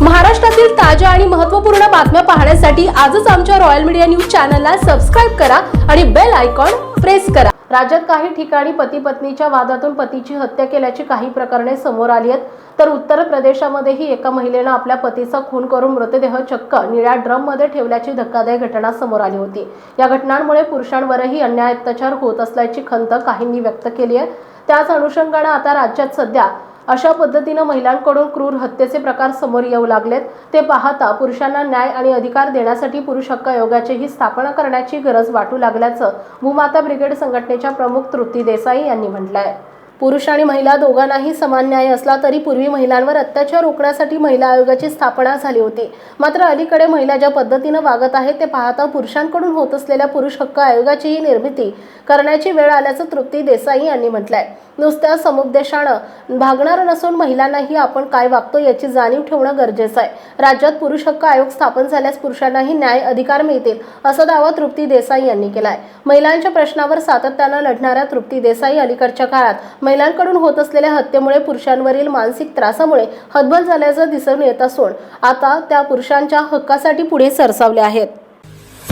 महाराष्ट्रातील ताज्या आणि महत्त्वपूर्ण बातम्या पाहण्यासाठी आजच आमच्या रॉयल मीडिया न्यूज चॅनलला सबस्क्राईब करा आणि बेल आयकॉन प्रेस करा. राज्यात काही ठिकाणी पती पत्नीच्या वादातून पतीची हत्या केल्याची काही प्रकरणे समोर आली आहेत. तर उत्तर प्रदेशामध्येही एका महिलेनं आपल्या पतीचा खून करून मृतदेह चक्क निळ्या ड्रममध्ये ठेवल्याची धक्कादायक घटना समोर आली होती. या घटनांमुळे पुरुषांवरही अन्याय अत्याचार होत असल्याची खंत काहींनी व्यक्त केली आहे. त्याच अनुषंगानं आता राज्यात सध्या अशा पद्धतीनं महिलांकडून क्रूर हत्येचे प्रकार समोर येऊ लागलेत. ते पाहता पुरुषांना न्याय आणि अधिकार देण्यासाठी पुरुष हक्क आयोगाचीही स्थापना करण्याची गरज वाटू लागल्याचं भूमाता ब्रिगेड संघटनेच्या प्रमुख तृप्ती देसाई यांनी म्हटलंय. पुरुष आणि महिला दोघांनाही समान न्याय असला तरी पूर्वी महिलांवर अत्याचार रोखण्यासाठी महिला आयोगाची स्थापना झाली होती. मात्र अलीकडे महिला ज्या पद्धतीनं वागत आहेत ते पाहता पुरुषांकडून होत असलेल्या पुरुष हक्क आयोगाचीही निर्मिती करण्याची वेळ आल्याचं तृप्ती देसाई यांनी म्हटलंय. नुसत्या समुपदेशानं भागणार नसून महिलांनाही आपण काय वागतो याची जाणीव ठेवणं गरजेचं आहे. राज्यात पुरुष हक्क आयोग स्थापन झाल्यास पुरुषांनाही न्याय अधिकार मिळतील असा दावा तृप्ती देसाई यांनी केलाय. महिलांच्या प्रश्नावर सातत्यानं लढणाऱ्या तृप्ती देसाई अलीकडच्या काळात महिलांकडून होत असलेल्या हत्येमुळे पुरुषांवरील मानसिक त्रासामुळे हतबल झाल्याचं दिसून येत असून आता त्या पुरुषांच्या हक्कासाठी पुढे सरसावल्या आहेत.